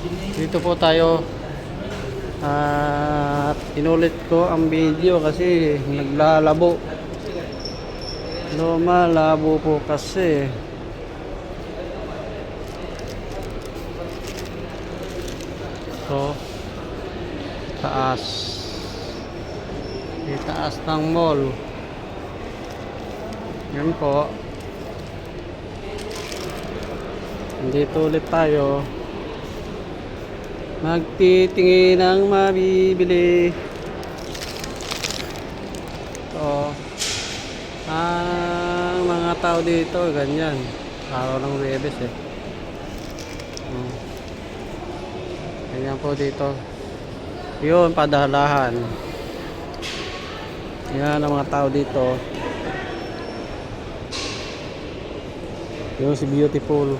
Dito po tayo. At inulit ko ang video kasi naglalabo. Lumalabo po kasi. So, taas. Di taas ng mall. Yan po. Dito ulit tayo. Magtitingin ng mabibili. So, ang mga tao dito, ganyan. Araw ng Webes eh. Hmm. Ganyan po dito. Yun, padalahan. Yan ang mga tao dito. Yung si beautiful.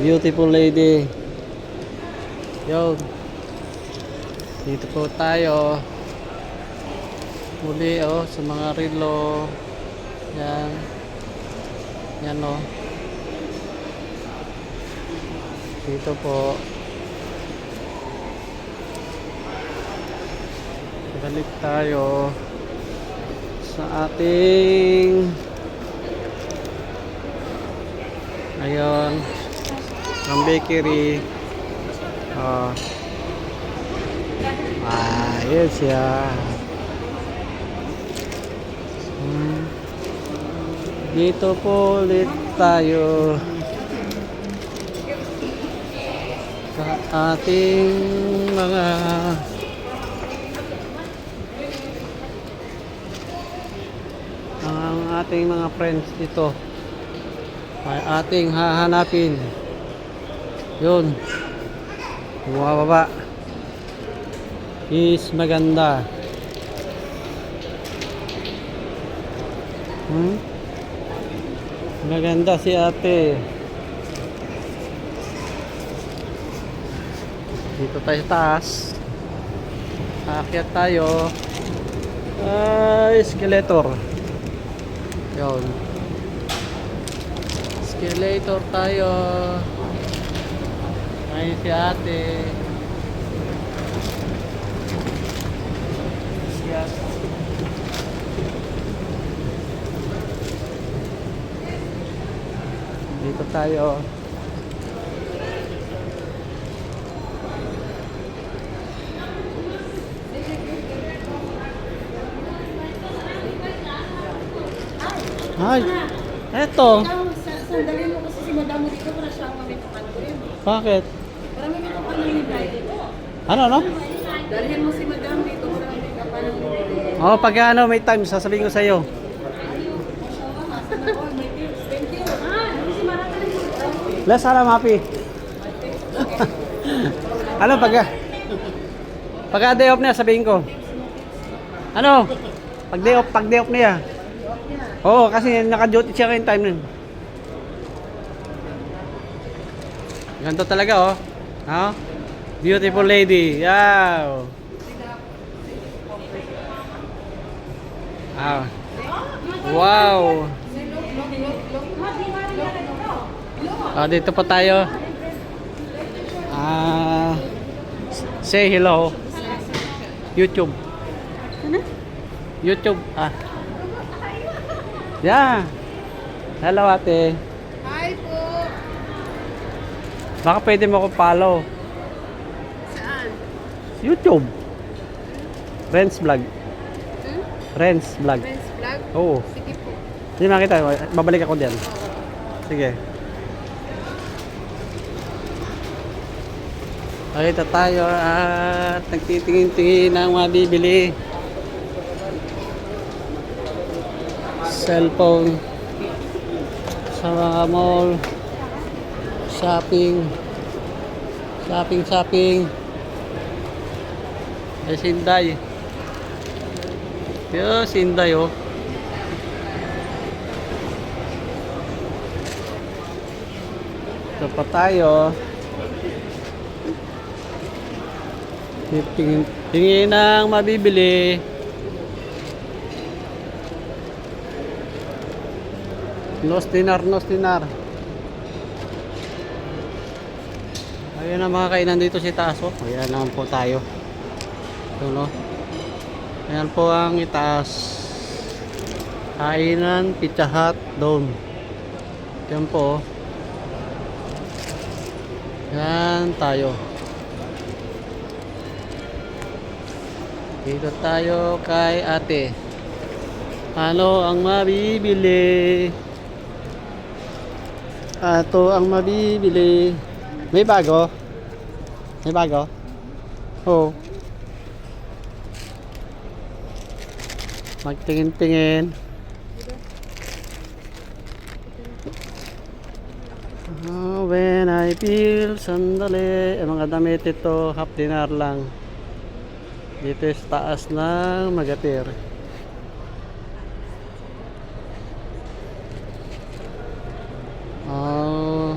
Beautiful lady. Yo. Dito po tayo. Muli oh sa mga relo. Yan. Yan oh. Dito po. Balik tayo sa ating Ayun. Ang bakery. Oh. Ayos siya. Hmm. Dito po ulit sa ating mga ang ating mga friends dito ay ating hahanapin yun bumababa is maganda. Hmm? maganda si ate. Dito tayo taas. Aakyat tayo. Ay escalator. Yun. Escalator tayo ay si ate. Si ate dito tayo. Ay eto. Sandali mo kasi si madamo dito para siya ang mamitukan ko yun. bakit Ano no Dalhin mo si madam dito oh pag ano may time sasabihin ko sa iyo. Bless alam happy. ano pag pag day off niya sabihin ko. Ano? Pag day off, pag day off niya. Oo, kasi naka-duty siya ngayong time nun. Ganito talaga oh. Ha? Beautiful lady. Wow. Wow. Wow. Ah, dito pa tayo. Ah, say hello. YouTube. YouTube. Ah. Yeah. Hello ate. Baka pwede mo ako follow. Saan? YouTube. Renz Vlog. Hmm? Renz Vlog. Friends vlog? Oo. Sige po. Hindi makita. Babalik ako diyan. Sige. Nakita tayo at nagtitingin-tingin ng mabibili. Cellphone sa mga mall. Shopping. Shopping, shopping. Ay, Sinday. Yo, Sinday oh. Ito pa tayo. Tingin, tingin ng mabibili. Nos dinar, nos dinar. Ayan ang mga kainan dito si taas oh. Ayan naman po tayo. Ito no. Ayan po ang itaas. Kainan, Pizza Hut, Dome. Yan po. oh. Yan tayo. Dito tayo kay ate. Ano ang mabibili? Ato ang mabibili. May bago? May bago? Oo. Magtingin-tingin. Oh, when I feel sandali. Ang mga damit ito, half dinar lang. Dito sa taas ng Magatir. Oh.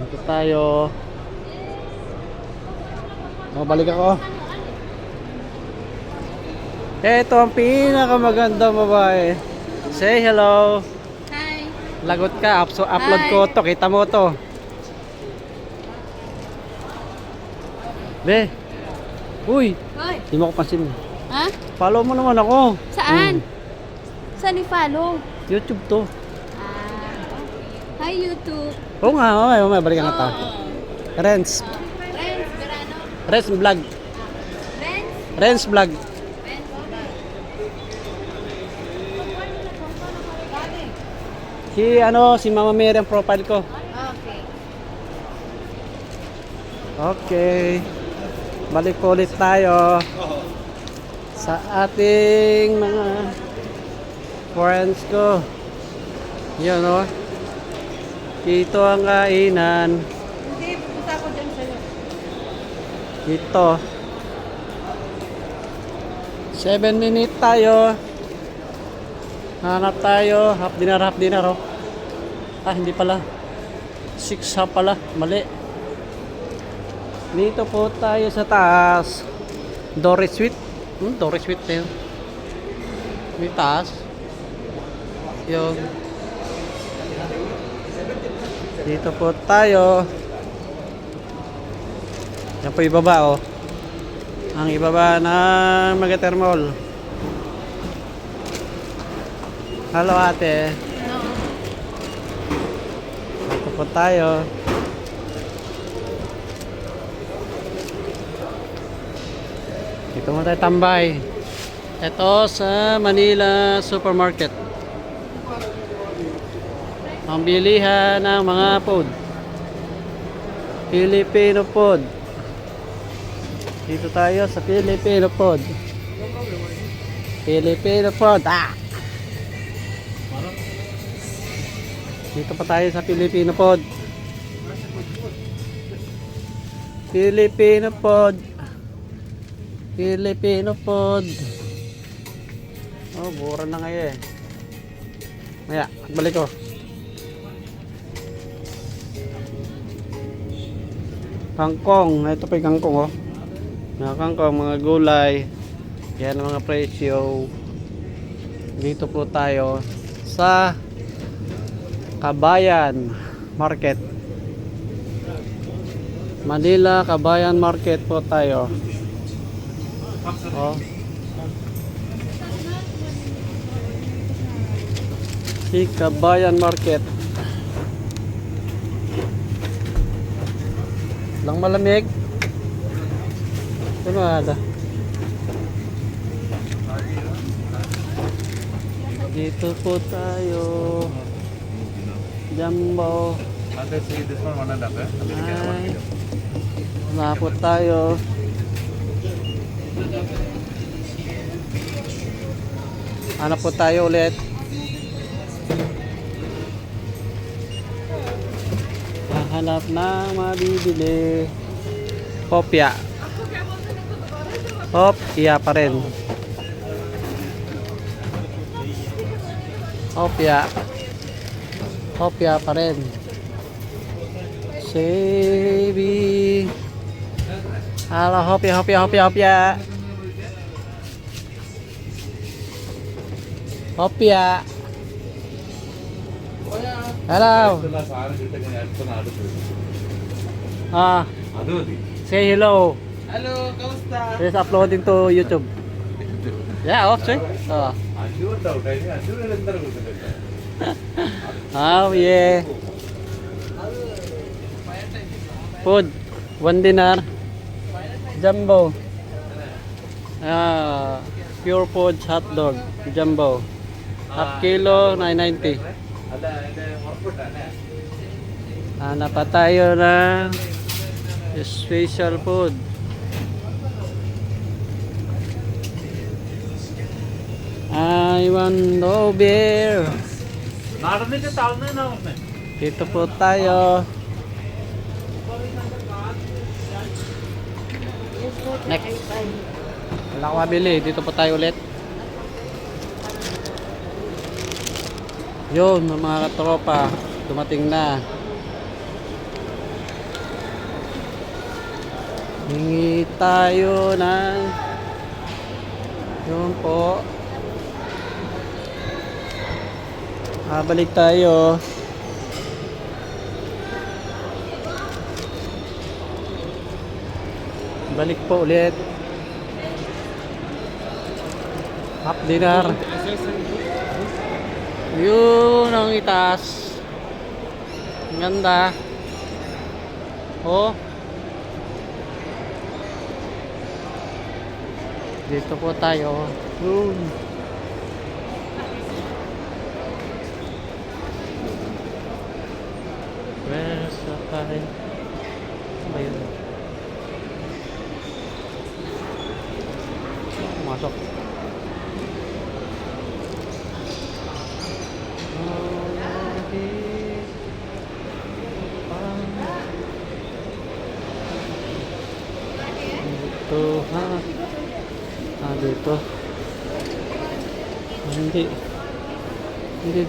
Dito tayo. Oh, balik ako. Ito ang pinakamagandang babae. Say hello. Hi. Lagot ka, up, so upload Hi. ko to, kita mo to. Be. Uy, Hoy. di mo ko pansin. Ha? Follow mo naman ako. Saan? Mm, Saan i-follow? YouTube to. Ah. Hi, YouTube. Oo nga, mamaya, mamaya, balikan ka ta. Oo. Renz. Friends, Renz Vlog. Renz Vlog. Si ano, si Mama Mary ang profile ko. Okay. Okay. Balik ulit tayo sa ating mga friends ko. Yun o. Dito ang kainan. Hindi, pupunta ako dyan sa'yo. Dito. 7 minute tayo. Hanap tayo. Half dinar, half dinar oh. Ah, hindi pala. 6 half pala. Mali. Dito po tayo sa taas. Doris Sweet. Hmm, Doris Sweet na yun. May taas. Yun. Dito po tayo. Yan po ibaba oh. Ang ibaba ng Magater Mall. Hello ate. No. Dito tayo. Dito mo tayo tambay. Ito sa Manila Supermarket. Ang bilihan ng mga food. Filipino food. Dito tayo sa Filipino food. Filipino food. Ah! Dito pa tayo sa Filipino food. Filipino food. Filipino food. Oh, mura na ngayon eh. Maya, balik ko. Kangkong, ito pa yung kangkong oh. Mga kangkong, mga gulay. Yan ang mga presyo. Dito po tayo sa Kabayan Market. Manila Kabayan Market po tayo. Oh. Si Kabayan Market. Lang malamig. Ano ada? Dito po tayo. Jumbo. Eh? Ay. Nakapot tayo. Hanap po tayo ulit. Hahanap ng mabibili. Hop, iya pa rin. Opya. Opya pa rin. Sebi. Halo, hopya, hopya, hopya, hopya. Hopya. Ya. Hello. Ah. Say hello. Hello, kamusta? Yes, uploading to YouTube. yeah, off, sir. Oh. oh, yeah. Food. One dinar. Jumbo. Ah, pure food hot dog. Jumbo. Half kilo, 990. Hanap ah, pa tayo ng special food. Taiwan Rover. Dito po tayo. Next. Wala ko mabili. Dito po tayo ulit. Yun, mga katropa. Dumating na. Hingi tayo ng yun po Ah, balik tayo. Balik po ulit. Half dinar. Yun ang itaas. Ang ganda. Oh. Dito po tayo. Yun. Where's the pie? Ano ba yun? Masok. Dito ha. Ah, dito. Hindi.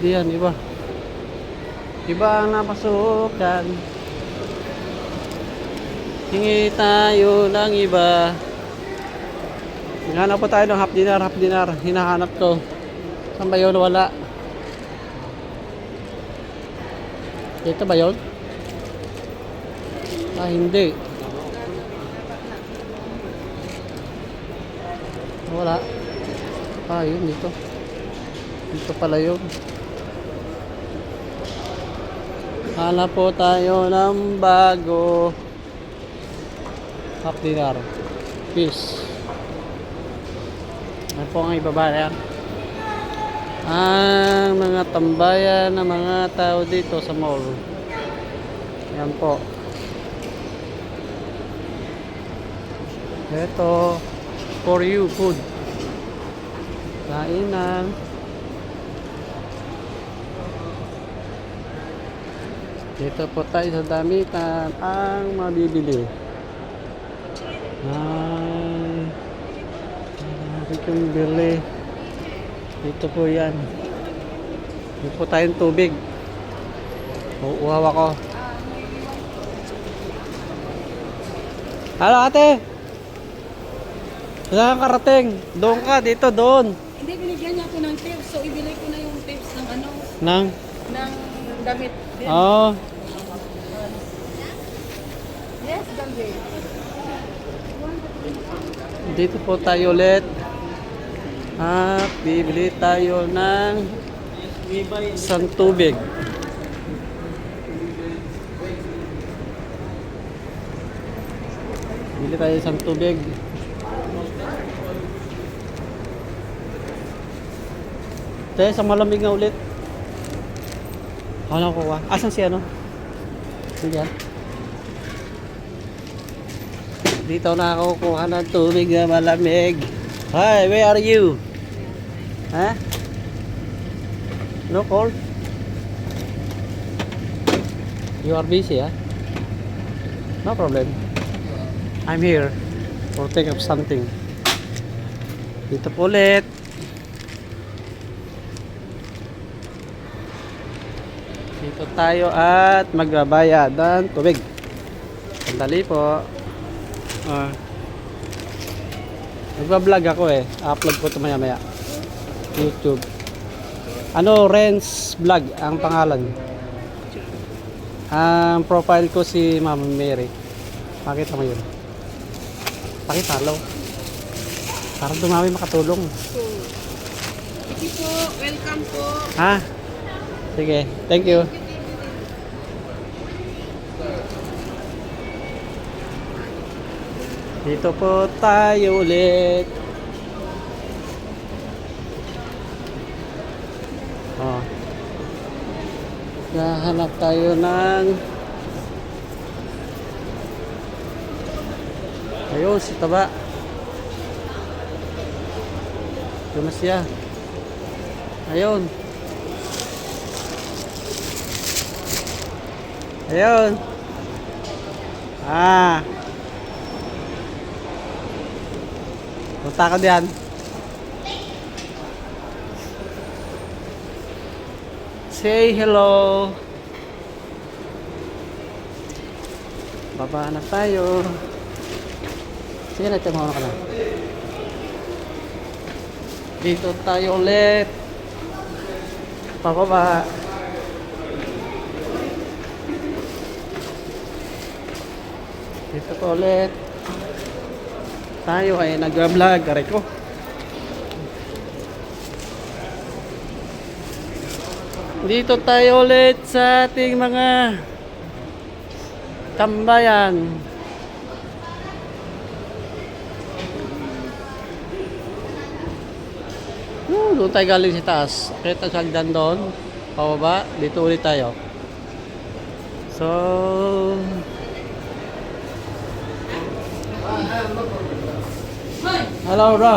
Hindi diyan, iba. Iba ang napasukan. Hingi tayo ng iba. Hinahanap po tayo ng half dinar, half dinar. Hinahanap ko. Saan ba yun? Wala. Dito ba yun? Ah, hindi. Wala. Ah, yun dito. Dito pala yun. Hanap po tayo ng bago. Half dinar. Peace. Ano po ang ibaba yan? Ang mga tambayan ng mga tao dito sa mall. Yan po. Ito, for you food. Kainan. Dito po tayo sa damitan ang mabibili. Ay, marami kong bili. Dito po yan. Dito po tayong tubig. Uuhaw ako. Halo ate! Saan ka karating? Doon ka, dito, doon. Hindi, binigyan niya ako ng tips. So, ibili ko na yung tips ng ano, Nang? ng damit. Oo. Damit. Dito po tayo ulit. At bibili tayo ng isang tubig. Bili tayo isang tubig. Tayo sa malamig na ulit. Ako na kuha. Asan si ano? Sige. Dito na ako kuha ng tubig na malamig. Hi, where are you? Ha? No call? You are busy, ha? No problem. I'm here for take up something. Dito po ulit. Dito tayo at magbabayad ng tubig. Sandali po. Ah. Nagba-vlog ako eh. Upload ko ito maya maya. YouTube. Ano, Renz Vlog ang pangalan. Ang profile ko si Ma'am Mary. Pakita mo yun. Pakitalo. Para dumami makatulong. Sige po, welcome po. Ha? Sige. Thank you. Dito po tayo ulit. Oh. Nahanap tayo ng Ayun, si Taba. Ito na siya. Ayun. Ayun. Ah. Punta ka diyan. Say hello. Baba na tayo. Sige na, tamawa ka na. Dito tayo ulit. Pababa. Dito po ulit. Tayo ay nag-vlog. Aray ko. Dito tayo ulit sa ating mga tambayan. Hmm, doon tayo galing sa taas. Kita sa hagdan doon. Pababa. Dito ulit tayo. So... Hello, bro.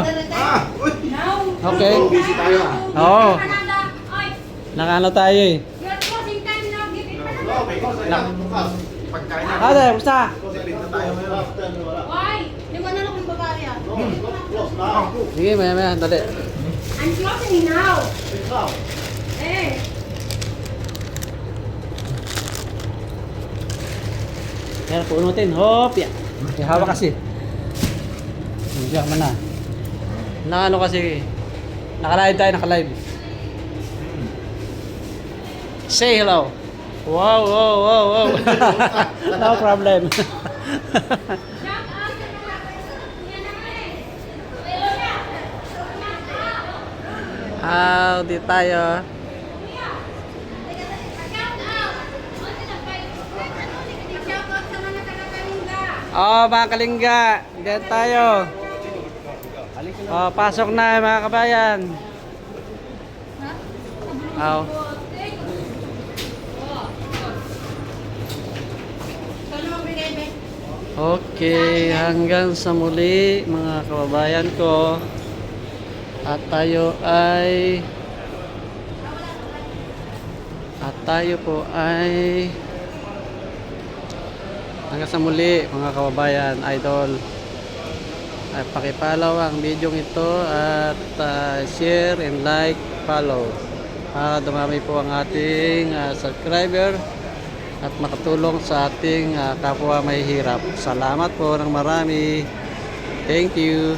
Now, Okay. Busy tayo ah. Oo. Nakano tayo eh. Okay, kasi lang bukas. Pagkain na. Ate, ngayon. Why? Di ba na lang yung babae ah? Sige, maya maya. Dali. I'm closing now. Eh, Yan, punutin. Hop, ya. Ihawa kasi. Diyan man na. Na ano kasi, nakalive tayo, nakalive. Say hello. Wow, wow, wow, wow. no problem. di tayo. Oh, mga kalingga. Diyan tayo. Oh, pasok na mga kabayan. Aw. Okay, hanggang sa muli mga kababayan ko. At tayo ay At tayo po ay hanggang sa muli mga kababayan, idol. Ay pakipollow ang video ito at ah, share and like, follow. Para dumami po ang ating ah, subscriber at makatulong sa ating ah, kapwa may hirap. Salamat po ng marami. Thank you.